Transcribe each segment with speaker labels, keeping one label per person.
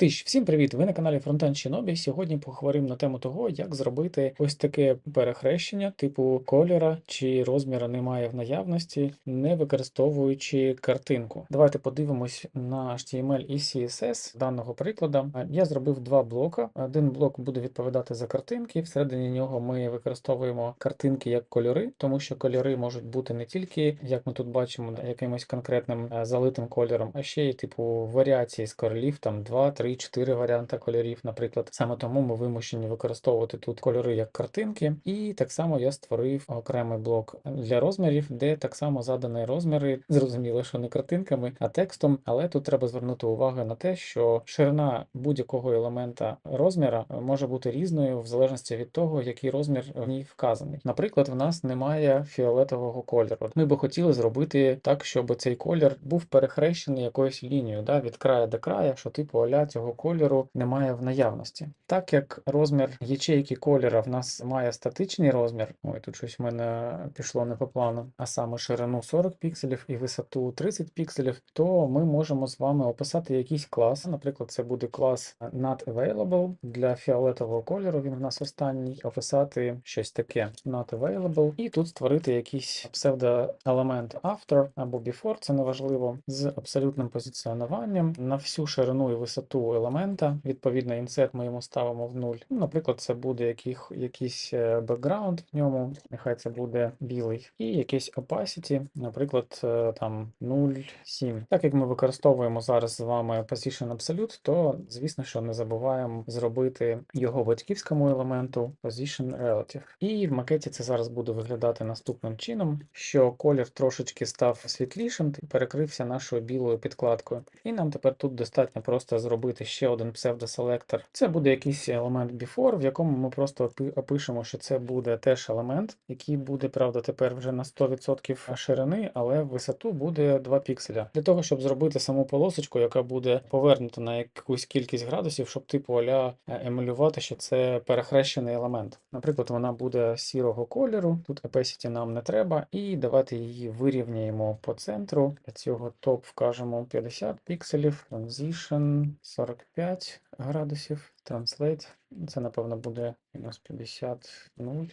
Speaker 1: Тож, всім привіт! Ви на каналі Frontend Shinobi. Сьогодні поговоримо на тему того, як зробити ось таке перехрещення, типу кольора чи розміру немає в наявності, не використовуючи картинку. Давайте подивимось на HTML і CSS даного прикладу. Я зробив два блока. Один блок буде відповідати за картинки. Всередині нього ми використовуємо картинки як кольори, тому що кольори можуть бути не тільки, як ми тут бачимо, якимось конкретним е, залитим кольором, а ще й типу варіації з королів, там 2, 3, 4 варіанти кольорів, наприклад. Саме тому ми вимушені використовувати тут кольори як картинки. І так само я створив окремий блок для розмірів, де так само задані розміри, зрозуміло, що не картинками, а текстом. Але тут треба звернути увагу на те, що ширина будь-якого елемента розміра може бути різною в залежності від того, який розмір в ній вказаний. Наприклад, в нас немає фіолетового кольору. Ми би хотіли зробити так, щоб цей колір був перехрещений якоюсь лінією, да, від краю до краю, що типу аля цього кольору немає в наявності. Так як розмір ячейки кольора в нас має статичний розмір, ой, тут щось в мене пішло не по плану, а саме ширину 40 пікселів і висоту 30 пікселів, то ми можемо з вами описати якийсь клас. Наприклад, це буде клас not available для фіолетового кольору. Він в нас останній. Описати щось таке not available, і тут створити якийсь псевдоелемент after або before, це неважливо, з абсолютним позиціонуванням на всю ширину і висоту елемента. Відповідно, інсет ми йому ставимо в 0. Ну, Наприклад, це буде яких, якийсь е, бекграунд в ньому, нехай це буде білий, і якийсь opacity, наприклад, е, там 0,7. Так як ми використовуємо зараз з вами Position Absolute, то звісно, що не забуваємо зробити його батьківському елементу Position Relative. І в макеті це зараз буде виглядати наступним чином, що колір трошечки став світлішим і перекрився нашою білою підкладкою. І нам тепер тут достатньо просто зробити ще один псевдоселектор. Це буде якийсь елемент before, в якому ми просто опишемо, що це буде теж елемент, який буде, правда, тепер вже на 100% ширини, але висоту буде 2 пікселя. Для того, щоб зробити саму полосочку, яка буде повернута на якусь кількість градусів, щоб типу аля е, емулювати, що це перехрещений елемент. Наприклад, вона буде сірого кольору, тут opacity нам не треба, і давайте її вирівняємо по центру. Для цього топ вкажемо 50 пікселів, transition 45 градусів, транслейт. це напевно буде мінус 50, 0.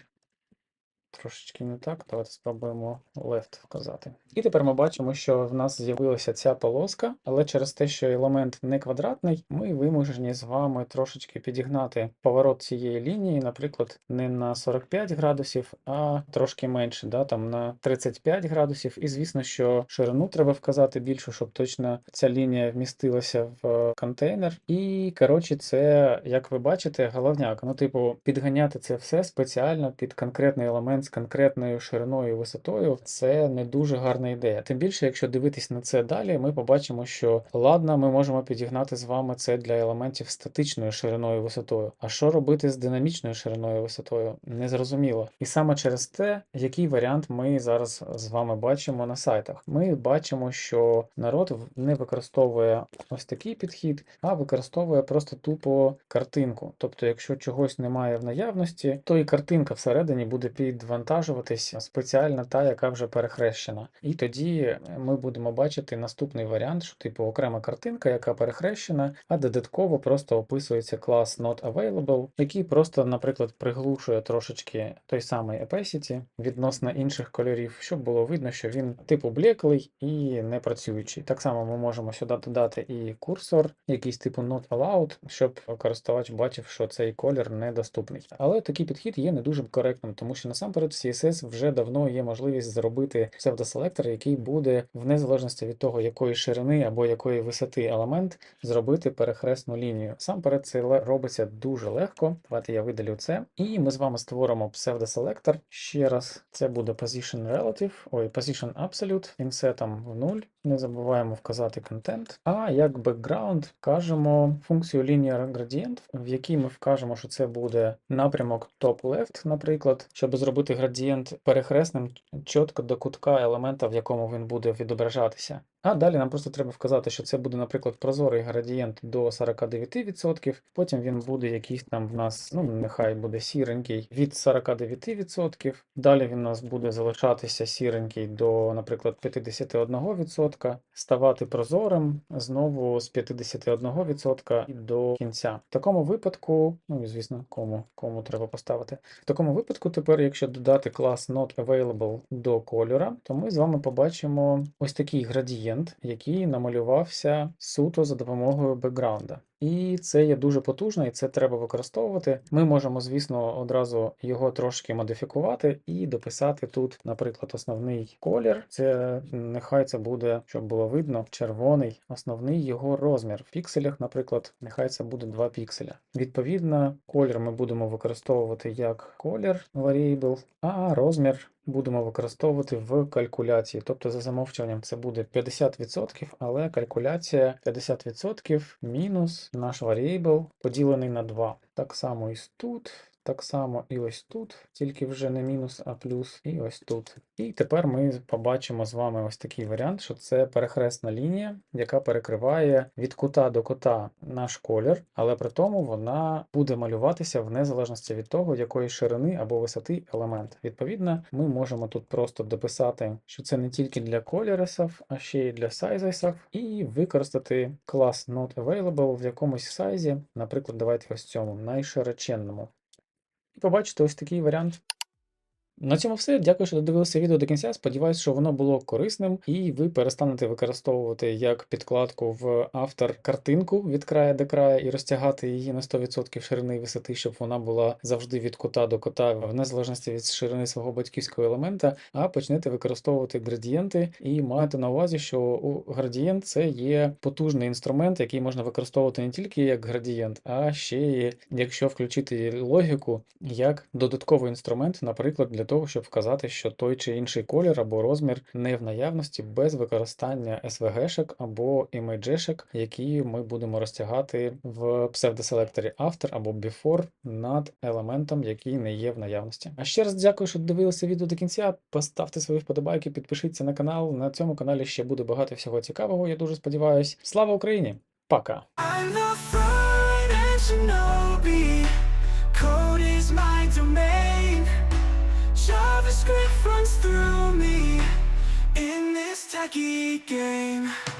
Speaker 1: Трошечки не так, давайте спробуємо left вказати. І тепер ми бачимо, що в нас з'явилася ця полоска, але через те, що елемент не квадратний, ми вимушені з вами трошечки підігнати поворот цієї лінії, наприклад, не на 45 градусів, а трошки менше, да, там на 35 градусів. І звісно, що ширину треба вказати більше, щоб точно ця лінія вмістилася в контейнер. І коротше, це, як ви бачите, головняк. Ну, типу, підганяти це все спеціально під конкретний елемент з конкретною шириною і висотою, це не дуже гарна ідея. Тим більше, якщо дивитись на це далі, ми побачимо, що ладно, ми можемо підігнати з вами це для елементів статичною шириною і висотою. А що робити з динамічною шириною і висотою? Незрозуміло. І саме через те, який варіант ми зараз з вами бачимо на сайтах. Ми бачимо, що народ не використовує ось такий підхід, а використовує просто тупо картинку. Тобто, якщо чогось немає в наявності, то і картинка всередині буде підвантажуватись спеціально та, яка вже перехрещена. І тоді ми будемо бачити наступний варіант, що типу окрема картинка, яка перехрещена, а додатково просто описується клас not available, який просто, наприклад, приглушує трошечки той самий opacity відносно інших кольорів, щоб було видно, що він типу блеклий і не працюючий. Так само ми можемо сюди додати і курсор, якийсь типу not allowed, щоб користувач бачив, що цей колір недоступний. Але такий підхід є не дуже коректним, тому що насамперед в CSS вже давно є можливість зробити псевдоселектор, який буде в незалежності від того, якої ширини або якої висоти елемент, зробити перехресну лінію. Сам перед це робиться дуже легко. Давайте я видалю це. І ми з вами створимо псевдоселектор. Ще раз, це буде position relative, ой, position absolute, інсетом в 0. Не забуваємо вказати контент. А як бекграунд вкажемо функцію linear gradient, в якій ми вкажемо, що це буде напрямок top left, наприклад, щоб зробити градієнт перехресним чітко до кутка елемента, в якому він буде відображатися. А далі нам просто треба вказати, що це буде, наприклад, прозорий градієнт до 49%, потім він буде якийсь там в нас, ну нехай буде сіренький від 49%. Далі він у нас буде залишатися сіренький до, наприклад, 51%, ставати прозорим знову з 51% і до кінця. В такому випадку, ну і звісно, кому, кому треба поставити. В такому випадку, тепер, якщо додати клас Not Available до кольора, то ми з вами побачимо ось такий градієнт, який намалювався суто за допомогою бекграунда. І це є дуже потужно, і це треба використовувати. Ми можемо, звісно, одразу його трошки модифікувати і дописати тут, наприклад, основний колір. Це нехай це буде, щоб було видно, червоний, основний його розмір. В пікселях, наприклад, нехай це буде 2 пікселя. Відповідно, колір ми будемо використовувати як колір variable, а розмір будемо використовувати в калькуляції. Тобто за замовчуванням це буде 50%, але калькуляція 50% мінус наш варіабл поділений на 2. Так само і тут. Так само і ось тут, тільки вже не мінус, а плюс, і ось тут. І тепер ми побачимо з вами ось такий варіант, що це перехресна лінія, яка перекриває від кута до кута наш колір, але при тому вона буде малюватися в незалежності від того, якої ширини або висоти елемент. Відповідно, ми можемо тут просто дописати, що це не тільки для кольорисів, а ще й для сайзисів, і використати клас Not Available в якомусь сайзі, наприклад, давайте ось цьому найшироченному. І побачите ось такий варіант. На цьому все. Дякую, що додивилися відео до кінця. Сподіваюсь, що воно було корисним, і ви перестанете використовувати як підкладку в автор картинку від краю до краю і розтягати її на 100% ширини і висоти, щоб вона була завжди від кута до кута, в незалежності від ширини свого батьківського елемента, а почнете використовувати градієнти і маєте на увазі, що у градієнт це є потужний інструмент, який можна використовувати не тільки як градієнт, а ще якщо включити логіку як додатковий інструмент, наприклад, для того, щоб вказати, що той чи інший колір або розмір не в наявності без використання SVG-шек або імейджешек, які ми будемо розтягати в псевдоселекторі After або Before над елементом, який не є в наявності. А ще раз дякую, що дивилися відео до кінця. Поставте свої вподобайки, підпишіться на канал. На цьому каналі ще буде багато всього цікавого. Я дуже сподіваюсь. Слава Україні! Пока!
Speaker 2: wacky game.